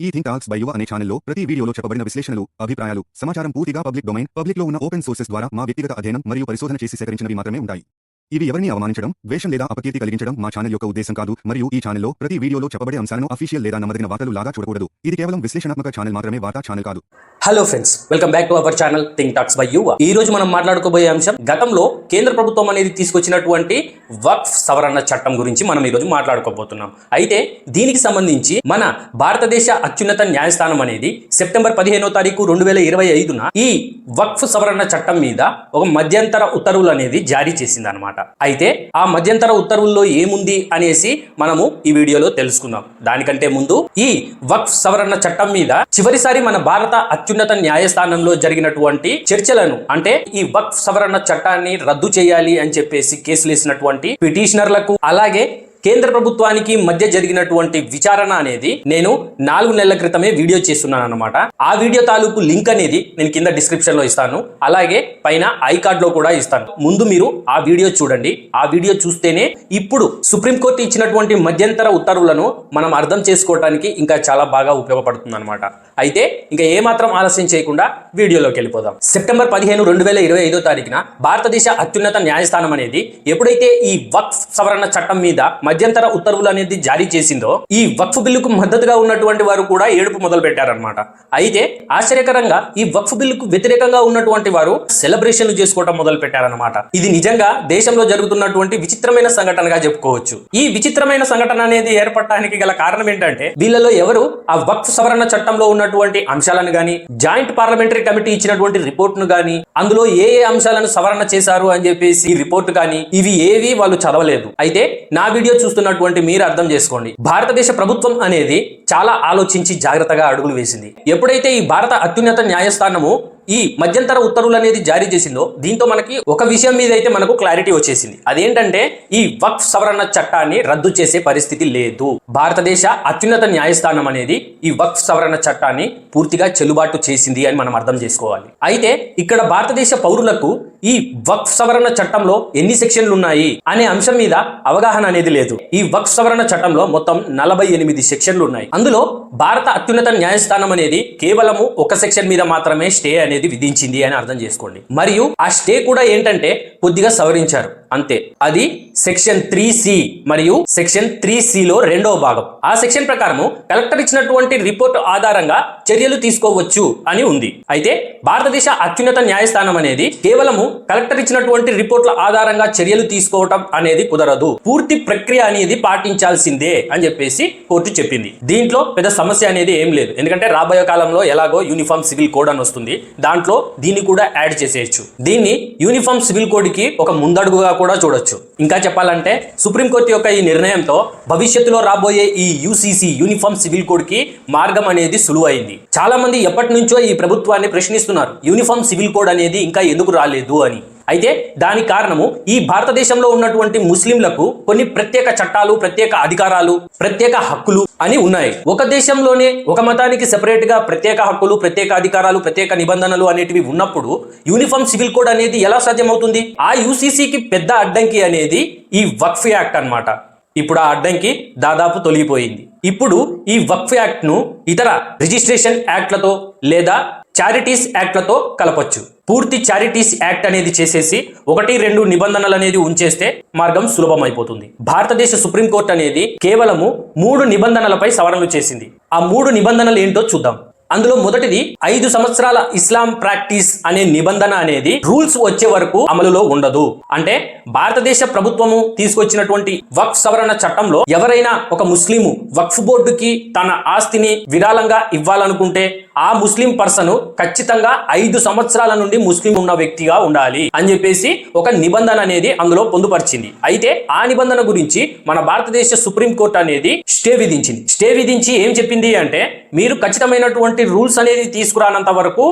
ఈ think talks by యువ అనే ఛానల్లో ప్రతి వీడియోలో చెప్పబడిన విశ్లేషణలు అభిప్రాయాలు సమాచారం పూర్తిగా పబ్లిక్ డొమైన్ పబ్లిక్లో ఉన్న ఓపెన్ సోర్సెస్ ద్వారా మా వ్యక్తిగత అధ్యయనం మరియు పరిశోధన చేసి సేకరించినవి మాత్రమే ఉంటాయి. ఇవి ఎవరిని అవమానించడం ద్వేషం లేదా అపకీర్తి కలిగించడం మా ఛానల్ యొక్క ఉద్దేశం కాదు మరియు ఈ ఛానల్లో ప్రతి వీడియోలో చెప్పబడే అంశాలను అఫీషియల్ లేదా నమ్మదగిన వార్తలు లాగా చూడకూడదు. ఇది కేవలం విశ్లేషణాత్మక ఛానల్ మాత్రమే వార్తా ఛానల్ కాదు. Hello friends welcome back to our channel think talks by Yuva ఈ రోజు మనం మాట్లాడుకోబోయే అంశం గతంలో కేంద్ర ప్రభుత్వం అనేది తీసుకొచ్చినటువంటి వక్ఫ్ సవరణ చట్టం గురించి మనం ఈ రోజు మాట్లాడుకోబోతున్నాం. అయితే దీనికి సంబంధించి మన భారతదేశ అత్యున్నత న్యాయస్థానం అనేది సెప్టెంబర్ పదిహేనో తారీఖు రెండు వేల ఇరవై ఐదున ఈ వక్ఫ్ సవరణ చట్టం మీద ఒక మధ్యంతర ఉత్తర్వులు అనేది జారీ చేసింది అనమాట అయితే ఆ మధ్యంతర ఉత్తర్వుల్లో ఏముంది అనేసి మనము ఈ వీడియోలో తెలుసుకుందాం. దానికంటే ముందు ఈ వక్ఫ్ సవరణ చట్టం మీద చివరిసారి మన భారత అత్యున్నత న్యాయస్థానంలో జరిగినటువంటి చర్చలను అంటే ఈ వక్ఫ్ సవరణ చట్టాన్ని రద్దు చేయాలి అని చెప్పేసి కేసులు వేసినటువంటి పిటిషనర్లకు అలాగే కేంద్ర ప్రభుత్వానికి మధ్య జరిగినటువంటి విచారణ అనేది నేను నాలుగు నెలల క్రితమే వీడియో చేస్తున్నాను అనమాట ఆ వీడియో తాలూకు లింక్ అనేది నేను కింద డిస్క్రిప్షన్లో ఇస్తాను. అలాగే పైన ఐ కార్డ్లో కూడా ఇస్తాను. ముందు మీరు ఆ వీడియో చూడండి. ఆ వీడియో చూస్తేనే ఇప్పుడు సుప్రీంకోర్టు ఇచ్చినటువంటి మధ్యంతర ఉత్తర్వులను మనం అర్థం చేసుకోవడానికి ఇంకా చాలా బాగా ఉపయోగపడుతుంది అనమాట అయితే ఇంకా ఏమాత్రం ఆలస్యం చేయకుండా వీడియోలోకి వెళ్ళిపోదాం. సెప్టెంబర్ పదిహేను రెండు వేల ఇరవై ఐదో తారీఖున భారతదేశ అత్యున్నత న్యాయస్థానం అనేది ఎప్పుడైతే ఈ వక్ఫ్ సవరణ చట్టం మీద మధ్యంతర ఉత్తర్వులు అనేది జారీ చేసిందో ఈ వక్ఫ్ బిల్లుకు మద్దతుగా ఉన్నటువంటి వారు కూడా ఏడుపు మొదలు పెట్టారనమాట అయితే ఆశ్చర్యకరంగా ఈ వక్ఫ్ బిల్లుకు వ్యతిరేకంగా ఉన్నటువంటి వారు సెలబ్రేషన్లు చేసుకోవడం మొదలు పెట్టారనమాట ఇది నిజంగా దేశంలో జరుగుతున్నటువంటి విచిత్రమైన సంఘటనగా చెప్పుకోవచ్చు. ఈ విచిత్రమైన సంఘటన అనేది ఏర్పడటానికి గల కారణం ఏంటంటే వీళ్ళలో ఎవరు ఆ వక్ఫ్ సవరణ చట్టంలో ఉన్నటువంటి అంశాలను గాని జాయింట్ పార్లమెంటరీ కమిటీ ఇచ్చినటువంటి రిపోర్ట్ను గాని అందులో ఏ ఏ అంశాలను సవరణ చేశారు అని చెప్పేసి రిపోర్ట్ కానీ ఇవి ఏవి వాళ్ళు చదవలేదు. అయితే నా వీడియో చూస్తున్నటువంటి మీరు అర్థం చేసుకోండి. భారతదేశ ప్రభుత్వం అనేది చాలా ఆలోచించి జాగ్రత్తగా అడుగులు వేసింది. ఎప్పుడైతే ఈ భారత అత్యున్నత న్యాయస్థానము ఈ మధ్యంతర ఉత్తర్వులు అనేది జారీ చేసిందో దీంతో మనకి ఒక విషయం మీద అయితే మనకు క్లారిటీ వచ్చేసింది. అదేంటంటే ఈ వక్ఫ్ సవరణ చట్టాన్ని రద్దు చేసే పరిస్థితి లేదు. భారతదేశ అత్యున్నత న్యాయస్థానం అనేది ఈ వక్ఫ్ సవరణ చట్టాన్ని పూర్తిగా చెల్లుబాటు చేసింది అని మనం అర్థం చేసుకోవాలి. అయితే ఇక్కడ భారతదేశ పౌరులకు ఈ వక్ఫ్ సవరణ చట్టంలో ఎన్ని సెక్షన్లు ఉన్నాయి అనే అంశం మీద అవగాహన అనేది లేదు. ఈ వక్ఫ్ సవరణ చట్టంలో మొత్తం నలభై ఎనిమిది సెక్షన్లు ఉన్నాయి. అందులో భారత అత్యున్నత న్యాయస్థానం అనేది కేవలము ఒక సెక్షన్ మీద మాత్రమే స్టే అనేది విధించింది అని అర్థం చేసుకోండి. మరియు ఆ స్టే కూడా ఏంటంటే కొద్దిగా సవరించారు. అంతే. అది సెక్షన్ త్రీ సి మరియు సెక్షన్ త్రీ లో రెండవ భాగం. ఆ సెక్షన్ ప్రకారము కలెక్టర్ ఇచ్చినటువంటి రిపోర్ట్ ఆధారంగా చర్యలు తీసుకోవచ్చు అని ఉంది. అయితే భారతదేశ అత్యున్నత న్యాయస్థానం అనేది కేవలము కలెక్టర్ ఇచ్చినటువంటి రిపోర్ట్ల ఆధారంగా చర్యలు తీసుకోవటం అనేది కుదరదు. పూర్తి ప్రక్రియ అనేది పాటించాల్సిందే అని చెప్పేసి కోర్టు చెప్పింది. దీంట్లో పెద్ద సమస్య అనేది ఏం లేదు. ఎందుకంటే రాబోయే కాలంలో ఎలాగో యూనిఫామ్ సివిల్ కోడ్ అని వస్తుంది. దాంట్లో దీన్ని కూడా యాడ్ చేసేయచ్చు. దీన్ని యూనిఫామ్ సివిల్ కోడ్కి ఒక ముందడుగుగా కూడా చూడొచ్చు. ఇంకా చెప్పాలంటే సుప్రీంకోర్టు యొక్క ఈ నిర్ణయంతో భవిష్యత్తులో రాబోయే ఈ యూసీసీ యూనిఫామ్ సివిల్ కోడ్కి మార్గం అనేది సులువైంది. చాలా మంది ఎప్పటి నుంచో ఈ ప్రభుత్వాన్ని ప్రశ్నిస్తున్నారు. యూనిఫామ్ సివిల్ కోడ్ అనేది ఇంకా ఎందుకు రాలేదు అని. అయితే దాని కారణము ఈ భారతదేశంలో ఉన్నటువంటి ముస్లింలకు కొన్ని ప్రత్యేక చట్టాలు ప్రత్యేక అధికారాలు ప్రత్యేక హక్కులు అని ఉన్నాయి. ఒక దేశంలోనే ఒక మతానికి సెపరేట్గా ప్రత్యేక హక్కులు ప్రత్యేక అధికారాలు ప్రత్యేక నిబంధనలు అనేటివి ఉన్నప్పుడు యూనిఫామ్ సివిల్ కోడ్ అనేది ఎలా సాధ్యమవుతుంది? ఆ యూసీసీకి పెద్ద అడ్డంకి అనేది ఈ వక్ఫ్ యాక్ట్ అన్నమాట. ఇప్పుడు ఆ అడ్డంకి దాదాపు తొలగిపోయింది. ఇప్పుడు ఈ వక్ఫ్ యాక్ట్ను ఇతర రిజిస్ట్రేషన్ యాక్ట్లతో లేదా చారిటీస్ యాక్ట్లతో కలపొచ్చు. పూర్తి చారిటీస్ యాక్ట్ అనేది చేసేసి ఒకటి రెండు నిబంధనలు అనేది ఉంచేస్తే మార్గం సులభం అయిపోతుంది భారతదేశ సుప్రీంకోర్టు అనేది కేవలము మూడు నిబంధనలపై సవరణలు చేసింది. ఆ మూడు నిబంధనలు ఏంటో చూద్దాం. అందులో మొదటిది ఐదు సంవత్సరాల ఇస్లాం ప్రాక్టీస్ అనే నిబంధన అనేది రూల్స్ వచ్చే వరకు అమలులో ఉండదు. అంటే భారతదేశ ప్రభుత్వము తీసుకొచ్చినటువంటి వక్ఫ్ సవరణ చట్టంలో ఎవరైనా ఒక ముస్లిము వక్ఫ్ బోర్డుకి తన ఆస్తిని విరాళంగా ఇవ్వాలనుకుంటే ఆ ముస్లిం పర్సన్ ఖచ్చితంగా ఐదు సంవత్సరాల నుండి ముస్లిం ఉన్న వ్యక్తిగా ఉండాలి అని చెప్పేసి ఒక నిబంధన అనేది అందులో పొందుపరిచింది. అయితే ఆ నిబంధన గురించి మన భారతదేశ సుప్రీంకోర్టు అనేది స్టే విధించింది. స్టే విధించి ఏం చెప్పింది అంటే మీరు ఖచ్చితమైనటువంటి రూల్స్ అనేది తీసుకురానంత వరకు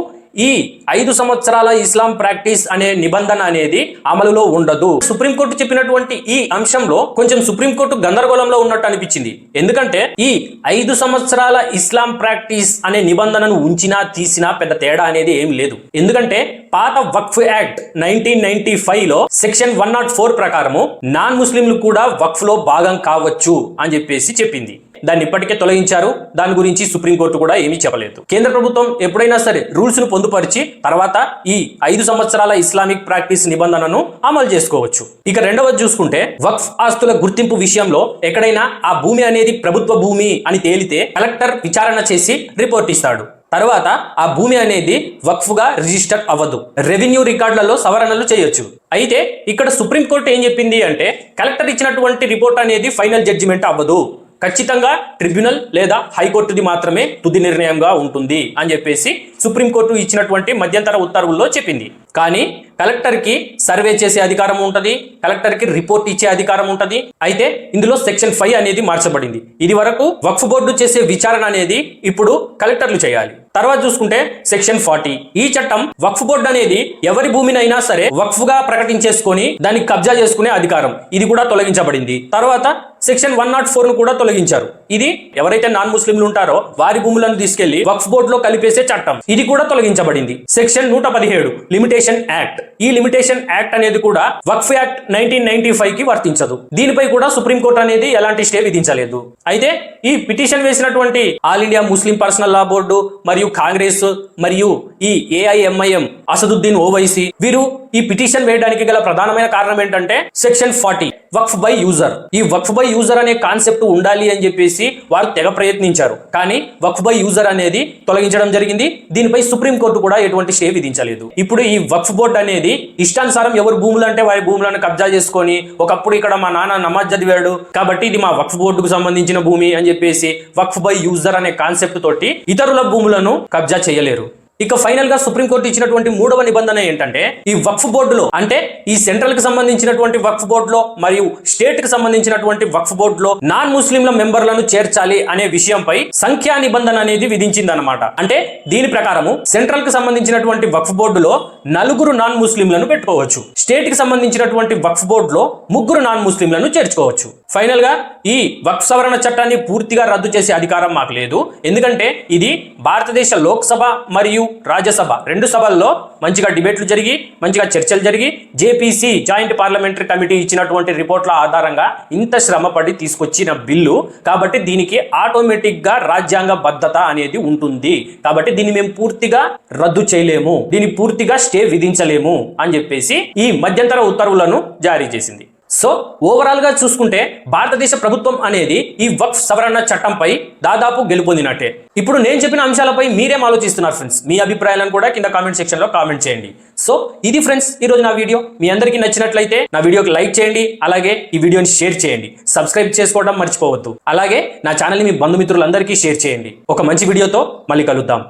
ఈ ఐదు సంవత్సరాల ఇస్లాం ప్రాక్టీస్ అనే నిబంధన అనేది అమలులో ఉండదు. సుప్రీంకోర్టు చెప్పినటువంటి ఈ అంశంలో కొంచెం సుప్రీంకోర్టు గందరగోళంలో ఉన్నట్టు అనిపించింది. ఎందుకంటే ఈ ఐదు సంవత్సరాల ఇస్లాం ప్రాక్టీస్ అనే నిబంధనను ఉంచినా తీసినా పెద్ద తేడా అనేది ఏం లేదు. ఎందుకంటే పాత వక్ఫ్ యాక్ట్ నైన్టీన్ నైన్టీ ఫైవ్లో సెక్షన్ వన్ నాట్ ఫోర్ ప్రకారము నాన్ ముస్లింలు కూడా వక్ఫ్లో భాగం కావచ్చు అని చెప్పేసి చెప్పింది. దాన్ని ఇప్పటికే తొలగించారు. దాని గురించి సుప్రీంకోర్టు కూడా ఏమీ చెప్పలేదు. కేంద్ర ప్రభుత్వం ఎప్పుడైనా సరే రూల్స్ను పొందుపరిచి తర్వాత ఈ ఐదు సంవత్సరాల ఇస్లామిక్ ప్రాక్టీస్ నిబంధనను అమలు చేసుకోవచ్చు. ఇక రెండవది చూసుకుంటే వక్ఫ్ ఆస్తుల గుర్తింపు విషయంలో ఎక్కడైనా ఆ భూమి అనేది ప్రభుత్వ భూమి అని తేలితే కలెక్టర్ విచారణ చేసి రిపోర్ట్ ఇస్తాడు. తర్వాత ఆ భూమి అనేది వక్ఫ్గా రిజిస్టర్ అవ్వదు. రెవెన్యూ రికార్డులలో సవరణలు చేయొచ్చు. అయితే ఇక్కడ సుప్రీంకోర్టు ఏం చెప్పింది అంటే కలెక్టర్ ఇచ్చినటువంటి రిపోర్ట్ అనేది ఫైనల్ జడ్జిమెంట్ అవ్వదు. ఖచ్చితంగా ట్రిబ్యునల్ లేదా హైకోర్టుది మాత్రమే తుది నిర్ణయంగా ఉంటుంది అని చెప్పేసి సుప్రీంకోర్టు ఇచ్చినటువంటి మధ్యంతర ఉత్తర్వుల్లో చెప్పింది. కానీ కలెక్టర్కి సర్వే చేసే అధికారం ఉంటుంది కలెక్టర్కి రిపోర్ట్ ఇచ్చే అధికారం ఉంటుంది. అయితే ఇందులో సెక్షన్ ఫైవ్ అనేది మార్చబడింది. ఇది వరకు వక్ఫ్ బోర్డు చేసే విచారణ అనేది ఇప్పుడు కలెక్టర్లు చేయాలి. తర్వాత చూసుకుంటే సెక్షన్ ఫార్టీ. ఈ చట్టం వక్ఫ్ బోర్డు అనేది ఎవరి భూమినైనా సరే వక్ఫ్గా ప్రకటించేసుకొని దాన్ని కబ్జా చేసుకునే అధికారం. ఇది కూడా తొలగించబడింది. తర్వాత సెక్షన్ వన్ నాట్ ఫోర్ను కూడా తొలగించారు. ఇది ఎవరైతే నాన్ ముస్లింలు ఉంటారో వారి భూములను తీసుకెళ్ళి వక్ఫ్ బోర్డు లో కలిపేసే చట్టం. ఇది కూడా తొలగించబడింది. సెక్షన్ నూట పదిహేడు లిమిటేషన్ యాక్ట్ ఈ లిమిటేషన్ యాక్ట్ అనేది కూడా వక్ఫ్ యాక్ట్ నైన్టీన్ నైన్టీ ఫైవ్కి వర్తించదు. దీనిపై కూడా సుప్రీంకోర్టు అనేది ఎలాంటి స్టే విధించలేదు. అయితే ఈ పిటిషన్ వేసినటువంటి all India Muslim personal law board మరియు కాంగ్రెస్ మరియు ఈ ఏఐఎంఐఎం అసదుద్దీన్ ఓవైసీ వీరు ఈ పిటిషన్ వేయడానికి గల ప్రధానమైన కారణం ఏంటంటే section forty. Waqf by user. ఈ వక్ఫ్ బై యూజర్ అనే కాన్సెప్ట్ ఉండాలి అని చెప్పేసి వారు తెగ ప్రయత్నించారు. కానీ వక్ఫ్ బై యూజర్ అనేది తొలగించడం జరిగింది. దీనిపై సుప్రీంకోర్టు కూడా ఎటువంటి స్టే విధించలేదు. ఇప్పుడు ఈ వక్ఫ్ బోర్డు అనేది ఇష్టానుసారం ఎవరు భూములు అంటే వారి భూములను కబ్జా చేసుకొని ఒకప్పుడు ఇక్కడ మా నాన్న నమాజ్ చదివాడు. కాబట్టి ఇది మా వక్ఫ్ బోర్డుకు సంబంధించిన భూమి అని చెప్పేసి వక్ఫ్ బై యూజర్ అనే కాన్సెప్ట్ తోటి ఇతరుల భూములను కబ్జా చేయలేరు. ఇక ఫైనల్గా సుప్రీంకోర్టు ఇచ్చినటువంటి మూడవ నిబంధన ఏంటంటే ఈ వక్ఫ్ బోర్డులో అంటే ఈ సెంట్రల్కి సంబంధించినటువంటి వక్ఫ్ బోర్డులో మరియు స్టేట్కి సంబంధించినటువంటి వక్ఫ్ బోర్డులో నాన్ ముస్లింల మెంబర్లను చేర్చాలి అనే విషయంపై సంఖ్యా నిబంధన అనేది విధించింది అనమాట అంటే దీని ప్రకారము సెంట్రల్కి సంబంధించినటువంటి వక్ఫ్ బోర్డులో నలుగురు నాన్ ముస్లింలను పెట్టుకోవచ్చు. స్టేట్కి సంబంధించినటువంటి వక్ఫ్ బోర్డులో ముగ్గురు నాన్ ముస్లింలను చేర్చుకోవచ్చు. ఫైనల్గా ఈ వక్ఫ్ సవరణ చట్టాన్ని పూర్తిగా రద్దు చేసే అధికారం మాకు లేదు. ఎందుకంటే ఇది భారతదేశ లోక్సభ మరియు రాజ్యసభ రెండు సభల్లో మంచిగా డిబేట్లు జరిగి మంచిగా చర్చలు జరిగి జేపీసీ జాయింట్ పార్లమెంటరీ కమిటీ ఇచ్చినటువంటి రిపోర్ట్ల ఆధారంగా ఇంత శ్రమపడి తీసుకొచ్చిన బిల్లు కాబట్టి దీనికి ఆటోమేటిక్గా రాజ్యాంగ బద్ధత అనేది ఉంటుంది. కాబట్టి దీన్ని మేము పూర్తిగా రద్దు చేయలేము. దీన్ని పూర్తిగా స్టే విధించలేము అని చెప్పేసి ఈ మధ్యంతర ఉత్తర్వులను జారీ చేసింది. సో ఓవరాల్గా చూసుకుంటే భారతదేశ ప్రభుత్వం అనేది ఈ వక్ఫ్ సవరణ చట్టంపై దాదాపు గెలుపొందినట్టే. ఇప్పుడు నేను చెప్పిన అంశాలపై మీరేం ఆలోచిస్తున్నారు ఫ్రెండ్స్ మీ అభిప్రాయాలను కూడా కింద కామెంట్ సెక్షన్లో కామెంట్ చేయండి. సో ఇది ఫ్రెండ్స్ ఈ రోజు నా వీడియో మీ అందరికీ నచ్చినట్లయితే నా వీడియోకి లైక్ చేయండి. అలాగే ఈ వీడియోని షేర్ చేయండి. సబ్స్క్రైబ్ చేసుకోవడం మర్చిపోవద్దు. అలాగే నా ఛానల్ని మీ బంధుమిత్రులందరికీ షేర్ చేయండి. ఒక మంచి వీడియోతో మళ్ళీ కలుద్దాం.